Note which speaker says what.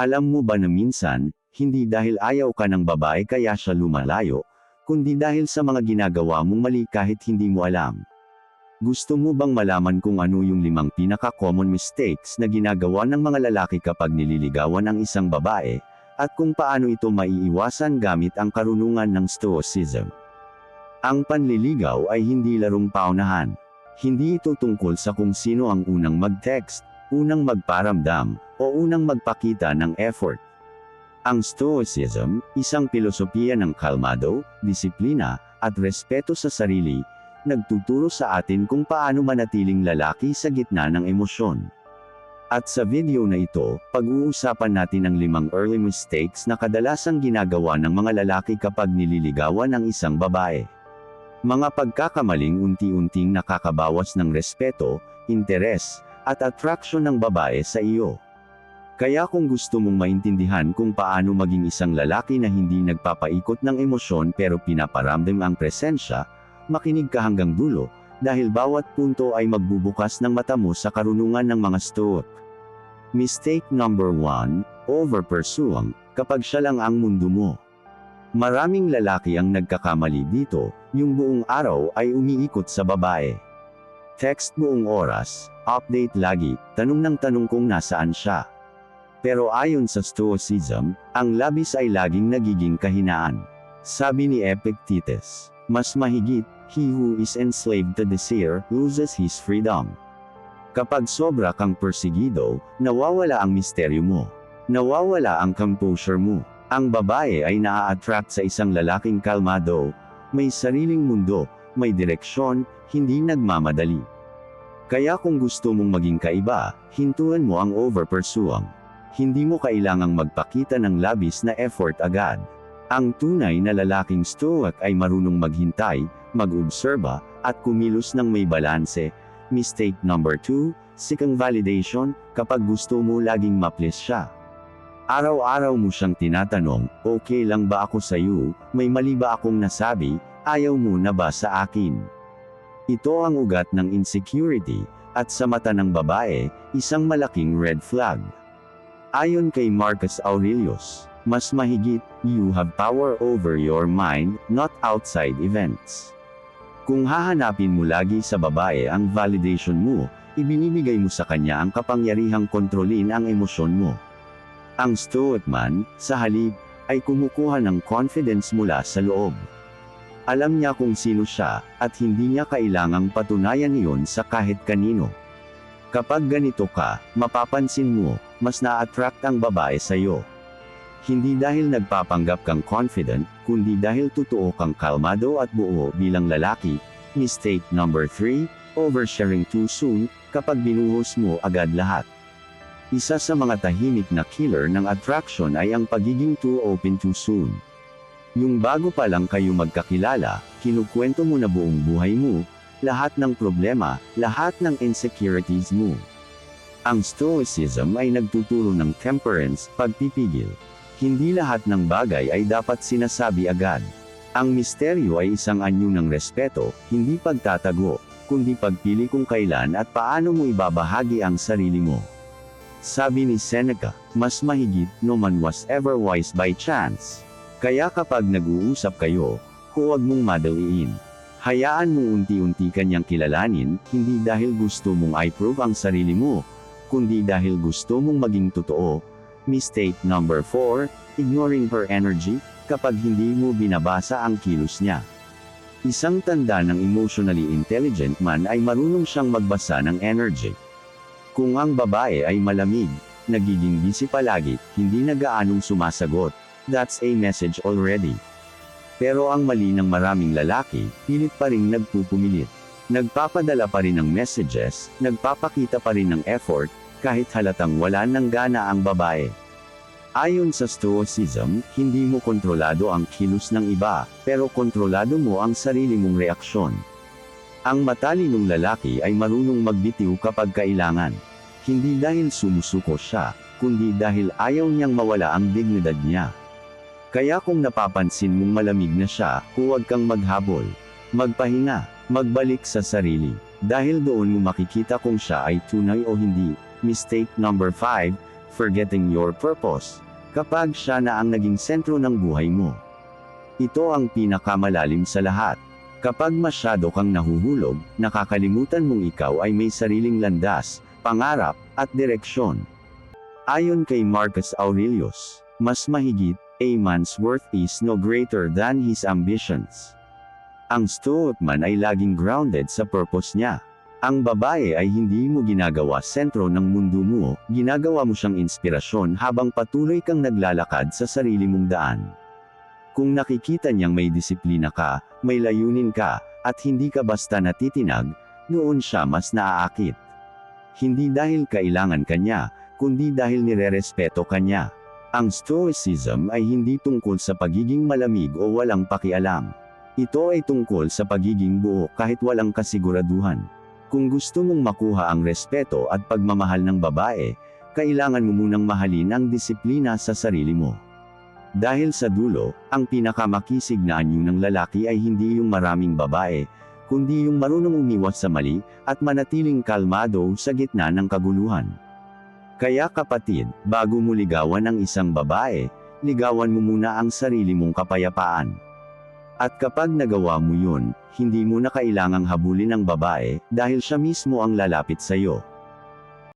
Speaker 1: Alam mo ba na minsan, hindi dahil ayaw ka ng babae kaya siya lumalayo, kundi dahil sa mga ginagawa mong mali kahit hindi mo alam. Gusto mo bang malaman kung ano yung limang pinaka-common mistakes na ginagawa ng mga lalaki kapag nililigawan ang isang babae, at kung paano ito maiiwasan gamit ang karunungan ng Stoicism? Ang panliligaw ay hindi larong paunahan. Hindi ito tungkol sa kung sino ang unang mag-text, unang magparamdam, o unang magpakita ng effort. Ang Stoicism, isang pilosopiya ng kalmado, disiplina, at respeto sa sarili, nagtuturo sa atin kung paano manatiling lalaki sa gitna ng emosyon. At sa video na ito, pag-uusapan natin ang limang early mistakes na kadalasang ginagawa ng mga lalaki kapag nililigawan ang isang babae. Mga pagkakamaling unti-unting nakakabawas ng respeto, interes, at attraction ng babae sa iyo. Kaya kung gusto mong maintindihan kung paano maging isang lalaki na hindi nagpapaikot ng emosyon pero pinaparamdam ang presensya, makinig ka hanggang dulo, dahil bawat punto ay magbubukas ng mata mo sa karunungan ng mga stoic. Mistake number 1, over-pursuing, kapag siya lang ang mundo mo. Maraming lalaki ang nagkakamali dito, yung buong araw ay umiikot sa babae. Text buong oras, update lagi, tanong ng tanong kung nasaan siya. Pero ayon sa Stoicism, ang labis ay laging nagiging kahinaan. Sabi ni Epictetus, mas mahigit, he who is enslaved to desire, loses his freedom. Kapag sobra kang persigido, nawawala ang misteryo mo. Nawawala ang composure mo. Ang babae ay naa-attract sa isang lalaking kalmado, may sariling mundo, may direksyon, hindi nagmamadali. Kaya kung gusto mong maging kaiba, hintuan mo ang over-pursuing. Hindi mo kailangang magpakita ng labis na effort agad. Ang tunay na lalaking stoic ay marunong maghintay, mag-obserba, at kumilos ng may balanse. Mistake number 2, seeking validation, kapag gusto mo laging maplease siya. Araw-araw mo siyang tinatanong, okay lang ba ako sa iyo, may mali ba akong nasabi, ayaw mo na ba sa akin? Ito ang ugat ng insecurity, at sa mata ng babae, isang malaking red flag. Ayon kay Marcus Aurelius, mas mahigit, you have power over your mind, not outside events. Kung hahanapin mo lagi sa babae ang validation mo, ibinibigay mo sa kanya ang kapangyarihang kontrolin ang emosyon mo. Ang stoic man, sa halip, ay kumukuha ng confidence mula sa loob. Alam niya kung sino siya, at hindi niya kailangang patunayan iyon sa kahit kanino. Kapag ganito ka, mapapansin mo, mas na-attract ang babae sa iyo. Hindi dahil nagpapanggap kang confident, kundi dahil totoo kang kalmado at buo bilang lalaki. Mistake number 3, oversharing too soon, kapag binuhos mo agad lahat. Isa sa mga tahimik na killer ng attraction ay ang pagiging too open too soon. Yung bago pa lang kayo magkakilala, kinukwento mo na buong buhay mo, lahat ng problema, lahat ng insecurities mo. Ang Stoicism ay nagtuturo ng temperance, pagpipigil. Hindi lahat ng bagay ay dapat sinasabi agad. Ang misteryo ay isang anyo ng respeto, hindi pagtatago, kundi pagpili kung kailan at paano mo ibabahagi ang sarili mo. Sabi ni Seneca, mas mahigit, no man was ever wise by chance. Kaya kapag nag-uusap kayo, huwag mong madaliin. Hayaan mo unti-unti kanyang kilalanin, hindi dahil gusto mong i-prove ang sarili mo, kundi dahil gusto mong maging totoo. Mistake number 4, ignoring her energy, kapag hindi mo binabasa ang kilos niya. Isang tanda ng emotionally intelligent man ay marunong siyang magbasa ng energy. Kung ang babae ay malamig, nagiging busy palagi, hindi na gaanong sumasagot, that's a message already. Pero ang mali ng maraming lalaki, pilit pa rin nagpupumilit. Nagpapadala pa rin ng messages, nagpapakita pa rin ng effort, kahit halatang wala ng gana ang babae. Ayon sa Stoicism, hindi mo kontrolado ang kilos ng iba, pero kontrolado mo ang sarili mong reaksyon. Ang matalinong lalaki ay marunong magbitiw kapag kailangan. Hindi dahil sumusuko siya, kundi dahil ayaw niyang mawala ang dignidad niya. Kaya kung napapansin mong malamig na siya, huwag kang maghabol. Magpahinga, magbalik sa sarili. Dahil doon mo makikita kung siya ay tunay o hindi. Mistake number 5, forgetting your purpose, kapag siya na ang naging sentro ng buhay mo. Ito ang pinakamalalim sa lahat. Kapag masyado kang nahuhulog, nakakalimutan mong ikaw ay may sariling landas, pangarap, at direksyon. Ayon kay Marcus Aurelius, mas mahigit, a man's worth is no greater than his ambitions. Ang stoic man ay laging grounded sa purpose niya. Ang babae ay hindi mo ginagawa sentro ng mundo mo, ginagawa mo siyang inspirasyon habang patuloy kang naglalakad sa sarili mong daan. Kung nakikita niyang may disiplina ka, may layunin ka, at hindi ka basta natitinag, noon siya mas naaakit. Hindi dahil kailangan kanya, kundi dahil nirerespeto kanya. Ang Stoicism ay hindi tungkol sa pagiging malamig o walang pakialam. Ito ay tungkol sa pagiging buo kahit walang kasiguraduhan. Kung gusto mong makuha ang respeto at pagmamahal ng babae, kailangan mo munang mahalin ang disiplina sa sarili mo. Dahil sa dulo, ang pinakamakisig na anyo ng lalaki ay hindi yung maraming babae, kundi yung marunong umiwas sa mali, at manatiling kalmado sa gitna ng kaguluhan. Kaya kapatid, bago mo ligawan ang isang babae, ligawan mo muna ang sarili mong kapayapaan. At kapag nagawa mo yun, hindi mo na kailangang habulin ang babae, dahil siya mismo ang lalapit sa iyo.